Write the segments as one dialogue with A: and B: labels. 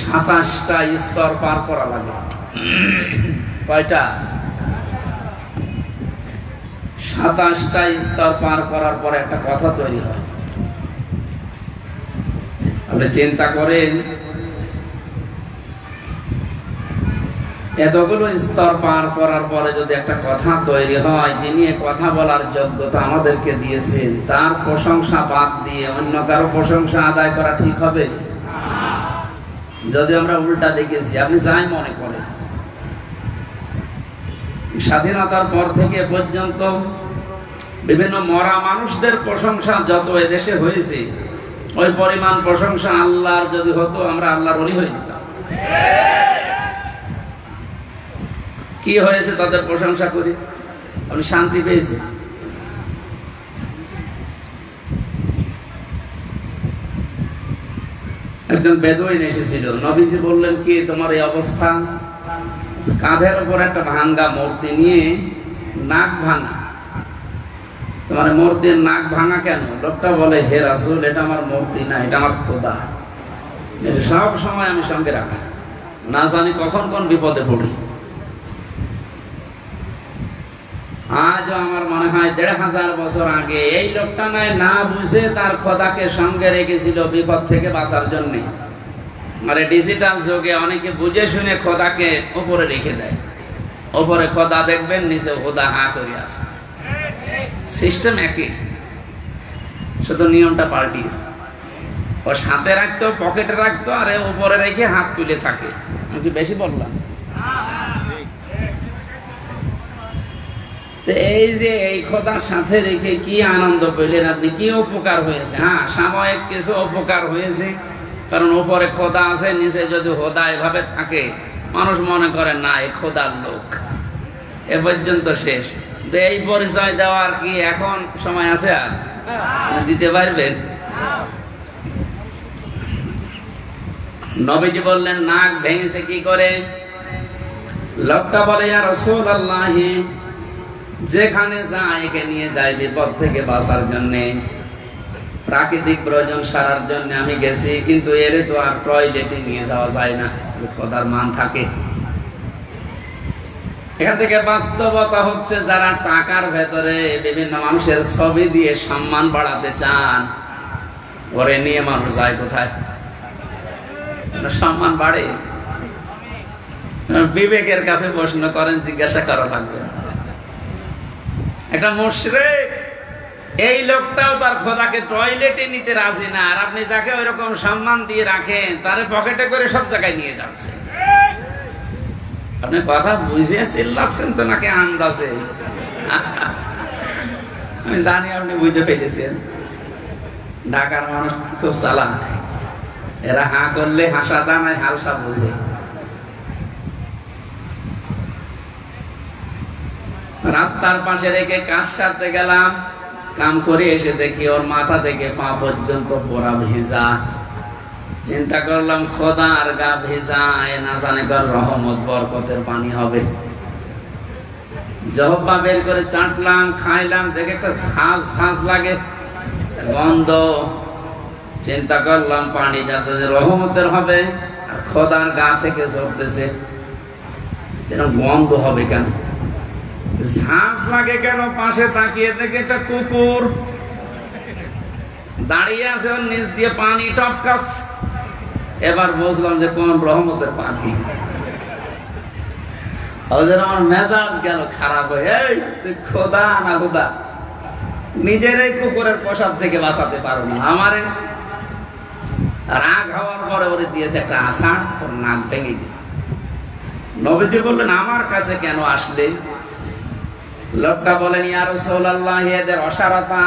A: সাতাশটা স্তর পার করা লাগে। কয়টা? সাতাশটা স্তর পার করার পর একটা কথা তৈরি হয়। আপনি চিন্তা করেন, এতগুলো স্তর পার করার পরে যদি একটা কথা তৈরি হয়, যিনি কথা বলার যোগ্যতা আমাদেরকে দিয়েছেন, তার প্রশংসা বাদ দিয়ে অন্য কারও প্রশংসা আদায় করা ঠিক হবে? যদি আমরা উল্টা দেখেছি, আপনি যাই মনে করেন। স্বাধীনতার পর থেকে পর্যন্ত বিভিন্ন মরা মানুষদের প্রশংসা যত এদেশে হয়েছে, ওই পরিমাণ প্রশংসা আল্লাহর যদি হতো, আমরা আল্লাহর অলি হয়ে যেতাম। কি হয়েছে তাদের প্রশংসা করি? আপনি শান্তি পেয়েছে একজন বেদুইন এসেছিল। নবীজি বললেন, কি তোমার এই অবস্থা? কাঁধের উপর একটা ভাঙ্গা মূর্তি নিয়ে নাক ভাঙা। তোমার মূর্তির নাক ভাঙা কেন? লোকটা বলে, হে রাসুল, এটা আমার মূর্তি না, এটা আমার খোদা। সব সময় আমি সঙ্গে রাখা। না জানি কখন কোন বিপদে পড়ি। আজও আমার মনে হয় দেড় হাজার বছর আগে এই লোকটা নয় না বুঝে তার খোদাকে সঙ্গে রেখেছিল বিপদ থেকে বাঁচার জন্য। মানে ডিজিটাল যুগে অনেকে বুঝে শুনে খোদাকে উপরে রেখে দেয়। ওপরে খোদা দেখবেন, নিচে খোদা হা করে আসে সিস্টেম একই। শুধু নিয়মটা পাল্টিয়েছে। ও সাথে রাখতো, পকেটে রাখতো, আর এ উপরে রেখে হাত তুলে থাকে। আমি কি বেশি বললাম তো এই যে এই খোদার সাথে রেখে কি আনন্দ পেলেন আপনি? কি উপকার হয়েছে? হ্যাঁ সাময়িক কিছু উপকার হয়েছে। কারণ উপরে খোদা আছে নিচে যদি হোদা এভাবে থাকে মানুষ মনে করে না এই খোদার লোক। এ পর্যন্ত শেষ। এই পরিচয় দেওয়ার কি এখন সময় আছে আর? দিতে পারবেন? নবীজি বললেন নাক ভেঙেছে কি করে? লোকটা বলে আর রসুল আল্লাহি যেখানে যায় একে নিয়ে যায় বিপদ থেকে বাঁচার জন্য, প্রাকৃতিক প্রয়োজন সারার জন্য আমি গেছি, কিন্তু এর তো আর টয়লেটে নিয়ে যাওয়া যায় না খোদার মান থাকে। এখান থেকে বাস্তবতা হচ্ছে যারা টাকার ভেতরে বিভিন্ন মানুষের ছবি দিয়ে সম্মান বাড়াতে চান, ওরে নিয়ে মানুষ যায় কোথায়? সম্মান বাড়ে? বিবেকের কাছে প্রশ্ন করেন, জিজ্ঞাসা করা লাগবে। একটা মুশরেক, এই লোকটাও তার খোদাকে টয়লেটে নিতে রাজি না, আর আপনি যাকে ওই রকম সম্মান দিয়ে রাখেন, তারে পকেটে করে সব জায়গায় নিয়ে যাচ্ছে। আপনি কথা বুঝে চিল্লাচ্ছেন তো নাকি আন্দাজে? আমি জানি আপনি বুঝতে পেরেছেন। ঢাকার মানুষ খুব চালাক। এরা হাঁ করলে হাসা দানায় হালসা বুঝে। রাস্তার পাশে রেখে কাজ সারতে গেলাম। কাম করে এসে দেখি ওর মাথা থেকে পা পর্যন্ত পোড়া ভেজা। চিন্তা করলাম খোদা আর গা ভেজা, এ না জানে কর রহমত, বরকতের পানি হবে। জহব্বা বের করে চাটলাম, খাইলাম, দেখে একটা শ্বাস শ্বাস লাগে। গন্ধ। চিন্তা করলাম, পানি যাতে রহমতের হবে, আর খোদার গা থেকে ঝরতেছে। গন্ধ হবে কেন? ঝাঁস লাগে কেন? পাশে তাকিয়ে দেখে একটা কুকুর। দাঁড়িয়ে আছে ওর নিচ দিয়ে পানি টপকাস এবার বুঝলাম যে কোন রহমতের পানি ওদের আমার মেজাজ গেল খারাপ হয়ে, এই খোদা না খোদা, নিজের এই কুকুরের প্রসাদ থেকে বাঁচাতে পারো না। আমারে রাগ হওয়ার পরে ওরে দিয়েছে একটা আষাঢ়, ওর নাক ভেঙে গেছে। নবীজি বললেন, আমার কাছে কেন আসলে? লোকটা বলেন এদের অসারতা,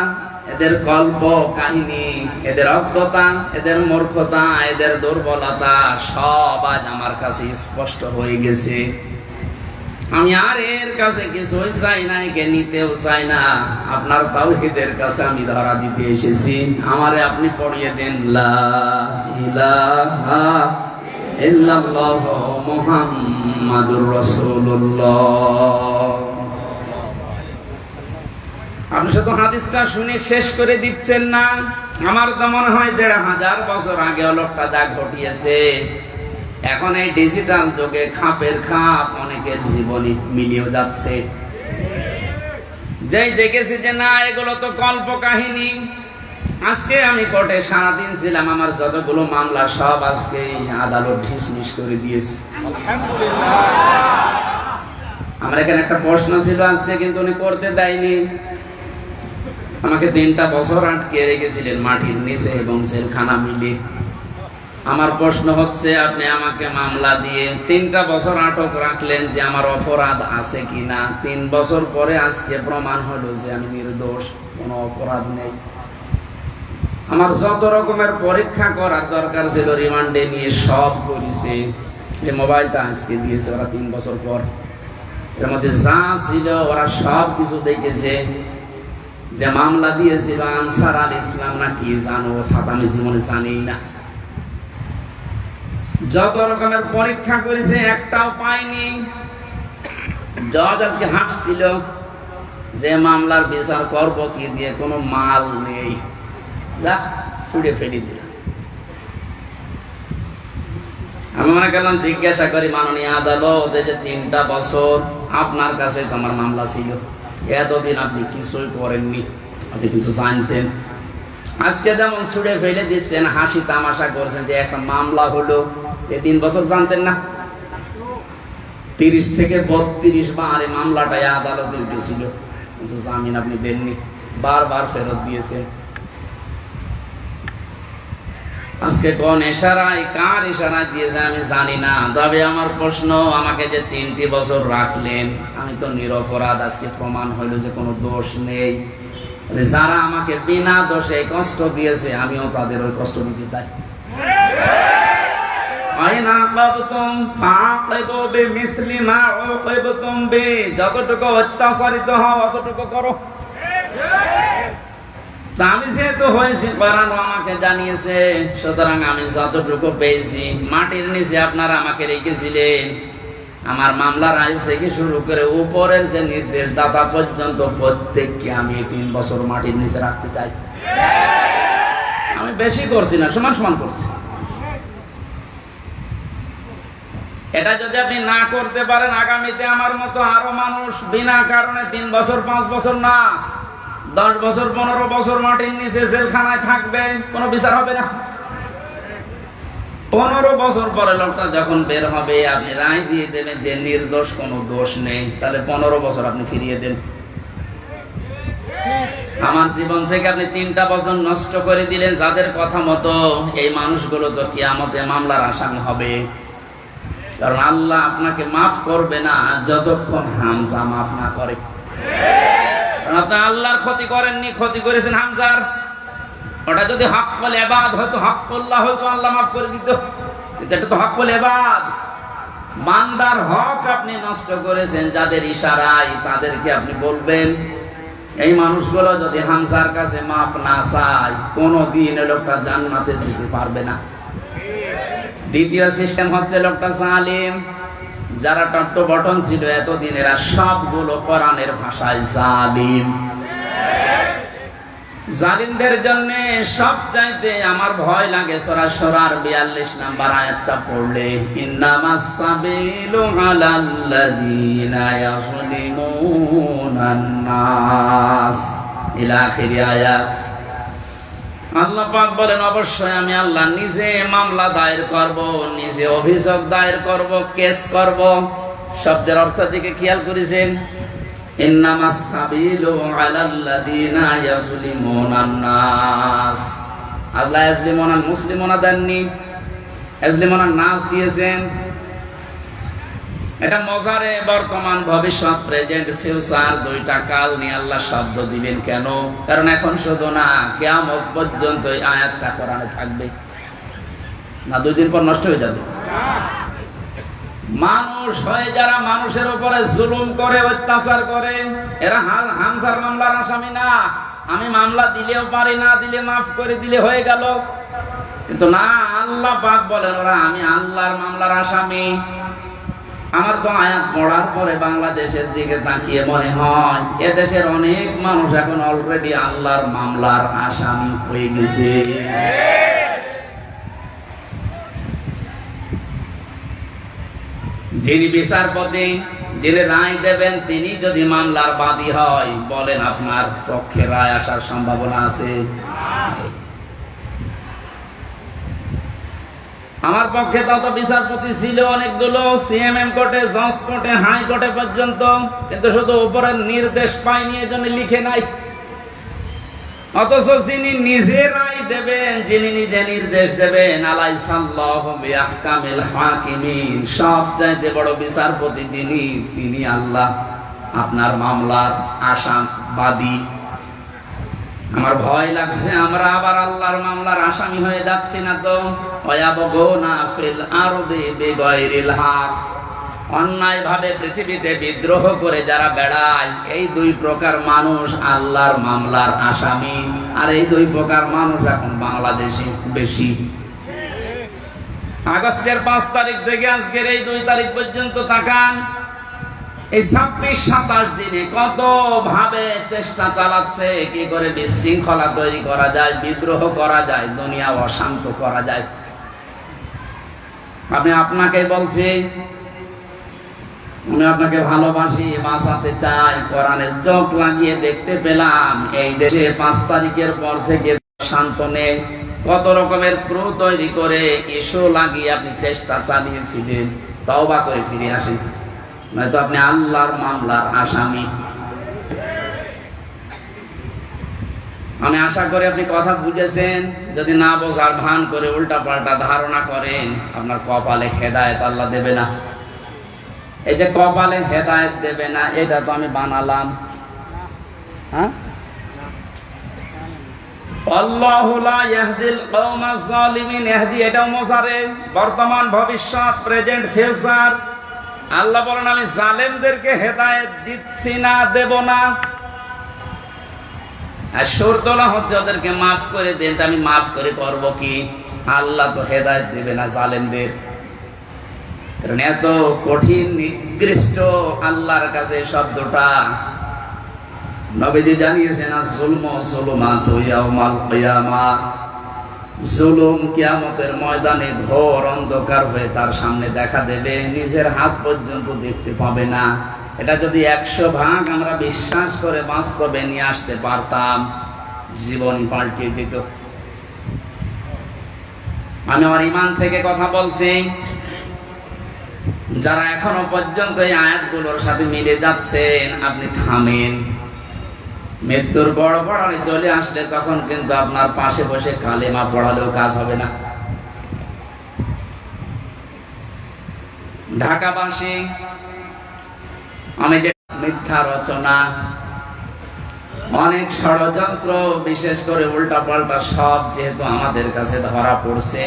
A: এদের গল্প, কাহিনী, এদের অজ্ঞতা, এদের মূর্খতা, এদের দুর্বলতা সব আজ আমার কাছে স্পষ্ট হয়ে গেছে। আমি আর এর কাছে কিছুই চাই না, একে নিতেও চাই না। আপনার তাওহিদের কাছে আমি ধরা দিতে এসেছি। আমারে আপনি পড়িয়ে দেন, লা ইলাহা ইল্লাল্লাহ আপনি শুধু হাদিসটা শুনে শেষ করে দিচ্ছেন না আমার তো মনে হয় দেড় হাজার বছর আগে লোকটা যা ঘটিয়েছে এখন এই ডিজিটাল যুগে খাপের খাপ অনেকের জীবনে মিলিয়ে যাচ্ছে। যেই দেখেছি যে না এগুলো তো কল্প কাহিনী আজকে আমি কোর্টে সারাদিন ছিলাম আমার যতগুলো মামলা সব আজকে আদালত ঢিসমিস করে দিয়েছে। আমার এখানে একটা প্রশ্ন ছিল আজকে কিন্তু উনি করতে দেয়নি। আমাকে তিনটা বছর আটকে রেখেছিলেন মাটির নিচে এবং জেলখানা মিলে। আমার প্রশ্ন হচ্ছে, আপনি আমাকে মামলা দিয়ে তিনটা বছর আটক রাখলেন যে আমার অপরাধ আছে কিনা? তিন বছর পরে আজকে প্রমাণ হলো যে আমি নির্দোষ, কোনো অপরাধ নেই। আমার যত রকমের পরীক্ষা করার দরকার ছিল, রিমান্ডে নিয়ে সব করেছে। এই মোবাইলটা আজকে দিয়েছে ওরা তিন বছর পর। এর মধ্যে যা ছিল, ওরা সব কিছু দেখেছে। যে মামলা দিয়েছিল আনসার আল ইসলাম না কি জানো সাথে আমি জীবনে জানি না। যত রকমের পরীক্ষা করেছে, একটাও পাইনি জজ আজকে হাসছিল যে মামলার বিচার করব কি দিয়ে, কোনো মাল নেই। ছুড়ে ফেলে দিল। আমি মনে করলাম, জিজ্ঞাসা করি, মাননীয় আদালত যে তিনটা বছর আপনার কাছে তোমার মামলা ছিল? এতদিন আপনি কিছুই করেননি। আপনি কিন্তু জানতেন। আজকে যেমন ছুড়ে ফেলে দিচ্ছেন, হাসি তামাশা করছেন যে একটা মামলা হলো, এ তিন বছর জানতেন না? তিরিশ থেকে বত্রিশ বার এই মামলাটাই আদালতে উঠেছিল কিন্তু জামিন আপনি দেননি, বারবার ফেরত দিয়েছেন। আজকে কোন ইশারায়, কার ইশারায় দিয়েছে আমি জানি না। তবে আমার প্রশ্ন, আমাকে যে তিনটি বছর রাখলেন, আমি তো নিরপরাধ, আজকে প্রমাণ হইল যে কোনো দোষ নেই। তাহলে যারা আমাকে বিনা দোষে কষ্ট দিয়েছে, আমিও তাদের ওই কষ্ট দিতে চাই। যতটুকু অত্যাচারিত হও, অতটুকু করো। তা আমি যেহেতু হয়েছি কোরআন আমাকে জানিয়েছে, সুতরাং আমি যতটুকু পেয়েছি, মাটির নিচে আপনারা আমাকে রেখেছিলেন। আমার মামলার আয়ু থেকে শুরু করে উপরের যে নির্দেশ দাতা পর্যন্ত প্রত্যেককে আমি তিন বছর মাটির নিচে রাখতে চাই। আমি বেশি করছি না, সমান সমান করছি। এটা যদি আপনি না করতে পারেন, আগামীতে আমার মতো আরও মানুষ বিনা কারণে তিন বছর, পাঁচ বছর না। দশ বছর, পনেরো বছর মাটির নিচে জেলখানায় থাকবে, কোনো বিচার হবে না। পনেরো বছর পরে লোকটা যখন বের হবে, আপনি রায় দিয়ে দেবেন যে নির্দোষ, কোনো দোষ নেই। তাহলে পনেরো বছর আপনি ফিরিয়ে দেন। আমার জীবন থেকে আপনি তিনটা বছর নষ্ট করে দিলেন, যাদের কথা মতো এই মানুষগুলো তো কিয়ামতে মামলার আসামি হবে। কারণ আল্লাহ আপনাকে মাফ করবে না, যতক্ষণ হামজা মাফ না করে। আল্লাহর ক্ষতি করেননি, ক্ষতি করেছেন হামজার। ওটা যদি হক বলে এবাদ হয়তো হক করল্লা হয়তো আল্লাহ মাফ করে দিত। এটা তো হক বলে এবাদ। বান্দার হক আপনি নষ্ট করেছেন, যাদের ইশারায় তাদেরকে আপনি বলবেন, এই মানুষগুলো যদি হামজার কাছে মাপ না চায়, কোনো দিন লোকটা জান্নাতে যেতে পারবে না। দ্বিতীয় সিস্টেম হচ্ছে লোকটা জালিম। যারা টট্ট বটন ছিল এতদিন এরা সবগুলো কোরআনের ভাষায় জালিম। জালিমদের জন্য সব চাইতে আমার ভয় লাগে সরা সরার বিয়াল্লিশ নাম্বার আয়াতটা পড়লে ইন্নামাস সাবিলু আলাল্লাযীনা ইলা আখিরি আয়াত। আল্লাহ পাক বলেন, অবশ্যই আমি আল্লাহ নিজে মামলা দায়ের করব, নিজে অভিযোগ দায়ের করব, কেস করব। শব্দের অর্থ দিকে খেয়াল করেছেন? আল্লাহ নাস দিয়েছেন। এটা মজারে বর্তমান ভবিষ্যৎ প্রেজেন্ট ফিউচার দুইটা কাল নিয়ে আল্লাহ শব্দ দিলেন কেন? কারণ এখন শুধু না, কেয়ামত পর্যন্ত এই আয়াতটা কোরআনে থাকবে। না, দুই দিন পর নষ্ট হয়ে যাবে। মানুষ হয়ে যারা মানুষের উপরে জুলুম করে, অত্যাচার করে, এরা হাল- হামসার মামলার আসামি না। আমি মামলা দিলেও পারি, না দিলে মাফ করে দিলে হয়ে গেল। কিন্তু না, আল্লাহ পাক বলেন, ওরা, আমি আল্লাহর মামলার আসামি। আমার তো আয়াত পড়ার পরে বাংলাদেশের দিকে তাকিয়ে মনে হয়, এদেশের অনেক মানুষ এখন অলরেডি আল্লাহর মামলার আসামি হয়ে গেছে। যিনি বিচারপতি, যিনি রায় দেবেন, তিনি যদি মামলার বাদী হয়, বলেন আপনার পক্ষে রায় আসার সম্ভাবনা আছে? আমার পক্ষে তত বিচারপতি ছিল অনেকগুলো সিএমএম কোর্টে, জজ কোর্টে, হাই কোর্টে পর্যন্ত। কিন্তু শুধু উপরের নির্দেশ পাইনি এজন্য লিখে নাই। অথচ যিনি নিজে রায় দেবেন, যিনি নিজে নির্দেশ দেবেন আলাই সাল্লাহ হাকিমিন সব চাইতে বড় বিচারপতি যিনি, তিনি আল্লাহ। আপনার মামলার আসামবাদী আমার ভয় লাগছে, আমরা আবার আল্লাহর মামলার আসামি হয়ে যাচ্ছি না তো। ফিল ভাবে পৃথিবীতে বিদ্রোহ করে যারা বেড়ায়, এই দুই প্রকার মানুষ আল্লাহর মামলার আসামি। আর এই দুই প্রকার মানুষ এখন বাংলাদেশে বেশি। আগস্টের পাঁচ তারিখ থেকে আজকের এই দুই তারিখ পর্যন্ত তাকান এই ছাব্বিশ, সাতাশ দিনে কত ভাবে চেষ্টা চালাচ্ছে, কি করে বিশৃঙ্খলা তৈরি করা যায়, বিদ্রোহ করা যায়, দুনিয়া অশান্ত করা যায়। আমি আপনাকে বলছি, আমি আপনাকে ভালোবাসি, বাঁচাতে চাই, কোরআনের চোখ লাগিয়ে দেখতে পেলাম, এই দেশে পাঁচ তারিখের পর থেকে শান্ত নেই। কত রকমের ক্রু তৈরি করে, ইস্যু লাগিয়ে আপনি চেষ্টা চালিয়েছিলেন, তওবা করে ফিরে আসেন। নয়তো আপনি আল্লাহর মামলার আসামি। আমি আশা করি আপনি কথা বুঝেছেন। যদি না বোঝার ভান করে উল্টা পাল্টা ধারণা করেন, আপনার কপালে হেদায়েত আল্লাহ দেবে না। এই যে কপালে হেদায়েত দেবে না, এটা তো আমি বানালাম। হ্যাঁ? এটাও মোজারে। বর্তমান, ভবিষ্যৎ, প্রেজেন্ট, ফিউচার। আল্লাহ বলেন, আমি জালেমদেরকে হেদায়েত দিচ্ছি না, দেব না। আর সুর তোলা হচ্ছে, ওদেরকে মাফ করে দেন আমি মাফ করে করব কি? আল্লাহ তো হেদায়েত দেবে না জালেমদের। কারণ এত কঠিন, নিকৃষ্ট আল্লাহর কাছে শব্দটা নবীজি জানিয়েছেন না জুলম জুলুমাত ইয়াউমাল কিয়ামা। জুলুম কিয়ামতের ময়দানে ঘোর অন্ধকার হয়ে তার সামনে দেখা দেবে, নিজের হাত পর্যন্ত দেখতে পাবে না। এটা যদি একশো ভাগ আমরা বিশ্বাস করে বাস্তবে নিয়ে আসতে পারতাম, জীবন পাল্টিয়ে দিত। আমি আমার ইমান থেকে কথা বলছি। যারা এখনও পর্যন্ত এই আয়াতগুলোর সাথে মিলে যাচ্ছেন, আপনি থামেন। মৃত্যুর বড় পড়ালে চলে আসলে তখন কিন্তু আপনার পাশে বসে কালেমা পড়ালেও কাজ হবে না। ঢাকাবাসী, আমি যে মিথ্যা রচনা, অনেক ষড়যন্ত্র, বিশেষ করে উল্টা পাল্টা সব যেহেতু আমাদের কাছে ধরা পড়ছে,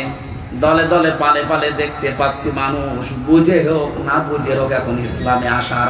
A: দলে দলে পালে পালে দেখতে পাচ্ছি মানুষ, বুঝে হোক, না বুঝে হোক এখন ইসলামে আসার